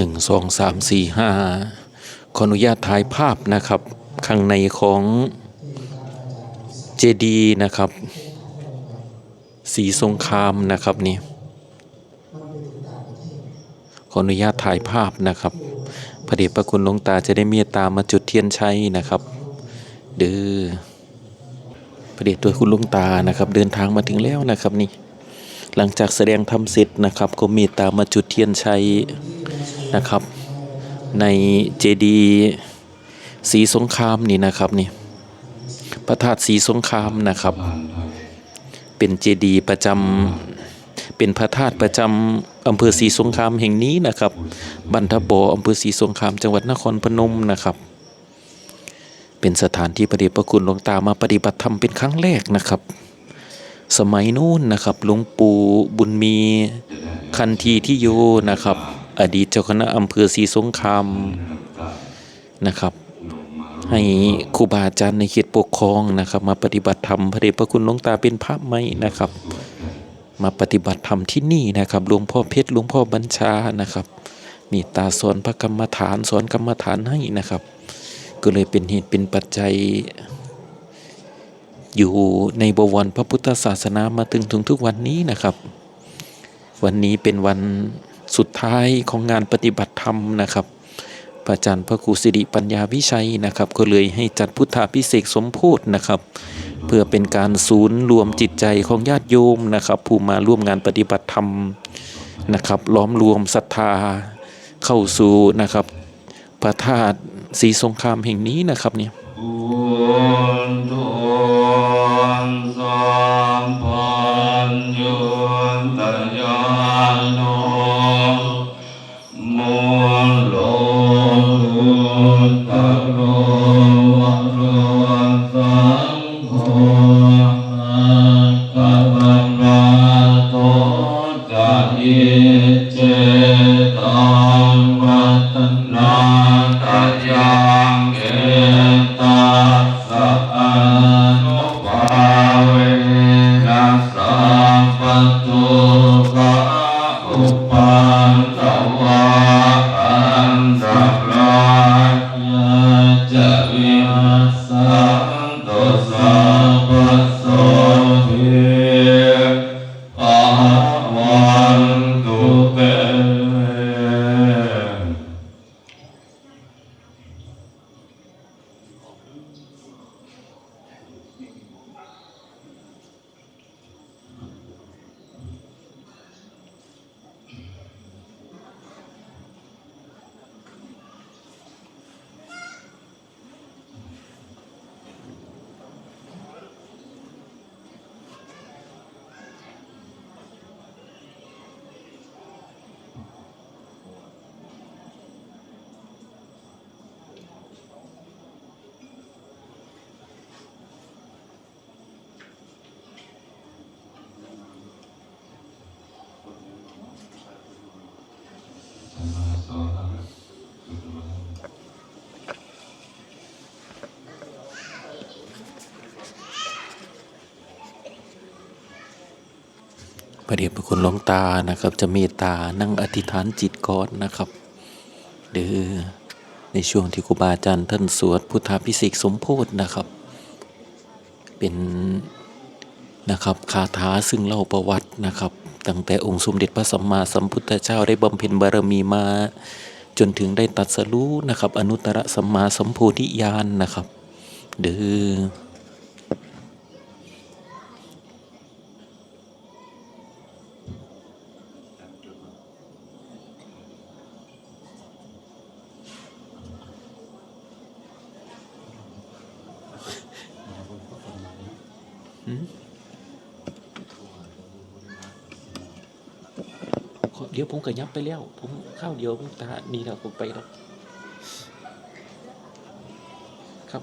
หนึ่งสองสามสี่ห้าขออนุญาตถ่ายภาพนะครับ ข้างในของเจดีนะครับ สีสงครามนะครับนี่ขออนุญาตถ่ายภาพนะครับพระเดชพระคุณหลวงตาจะได้เมตตามาจุดเทียนชัยนะครับ เด้อพระเดชตัวคุณหลวงตานะครับเดินทางมาถึงแล้วนะครับนี่หลังจากแสดงธรรมเสร็จนะครับก็เมตตามาจุดเทียนชัย นะครับ ในเจดีสีสงครามนี่นะครับนี่พระธาตุสีสงครามนะครับ เป็นเจดีประจำเป็นพระธาตุประจำอำเภอศรีสงครามแห่งนี้นะครับบันทบออำเภอศรีสงครามจังหวัดนครพนมนะครับ เป็นสถานที่ประเดชพระคุณหลวงตามาปฏิบัติธรรมเป็นครั้งแรกนะครับ สมัยนู้นนะครับหลวงปู่บุญมีคันทีที่โยนะครับ อดีตเจ้าคณะอำเภอศรีสงครามนะครับ ให้ครูบาอาจารย์ในเขตปกครองนะครับ มาปฏิบัติธรรมพระเดชพระคุณหลวงตาเป็นพระไหมนะครับ มาปฏิบัติธรรมที่นี่นะครับหลวงพ่อเพชรหลวงพ่อบัญชานะครับมีตาสอนพระกรรมฐานสอนกรรมฐานให้นะครับ ก็เลยเป็นเหตุเป็นปัจจัย อยู่ในบวรพระพุทธศาสนามาถึงถึงทุกวันนี้นะครับ วันนี้เป็นวัน สุดท้ายของงานปฏิบัติธรรมนะครับพระอาจารย์พระครูสิริปัญญาวิชัยนะครับ ก็เลยให้จัดพุทธาพิเศษสมโพธนะครับ เพื่อเป็นการศูนย์รวมจิตใจของญาติโยมนะครับ ผู้มาร่วมงานปฏิบัติธรรมนะครับล้อมรวมศรัทธาเข้าสู่นะครับพระธาตุศรีสงครามแห่งนี้นะครับเนี่ย ตนาตยังเกตาสะอานุภาเวนัสสะปตุกะอุปันตวะอันตรายาจะวิหัสสันตุสั พพโสเทอาวันตุเตพระเดชพระคุณหลวงตานะครับ จะเมตตานั่งอธิษฐานจิตก่อนนะครับเด้อในช่วงที่ครูบาอาจารย์ท่านสวดพุทธาพิเศษกสมโพธินะครับ เป็นนะครับคาถาซึ่งเล่าประวัตินะครับ ตั้งแต่องค์สมเด็จพระสัมมาสัมพุทธเจ้าได้บำเพ็ญบารมีมา จนถึงได้ตัดสรู้นะครับ อนุตตรสัมมาสัมโพธิญาณนะครับ เด้อ เดี๋ยวผมก็ยับไปแล้ว ผมข้าวเดียวผมตานี่แล้วผมไปแล้วครับ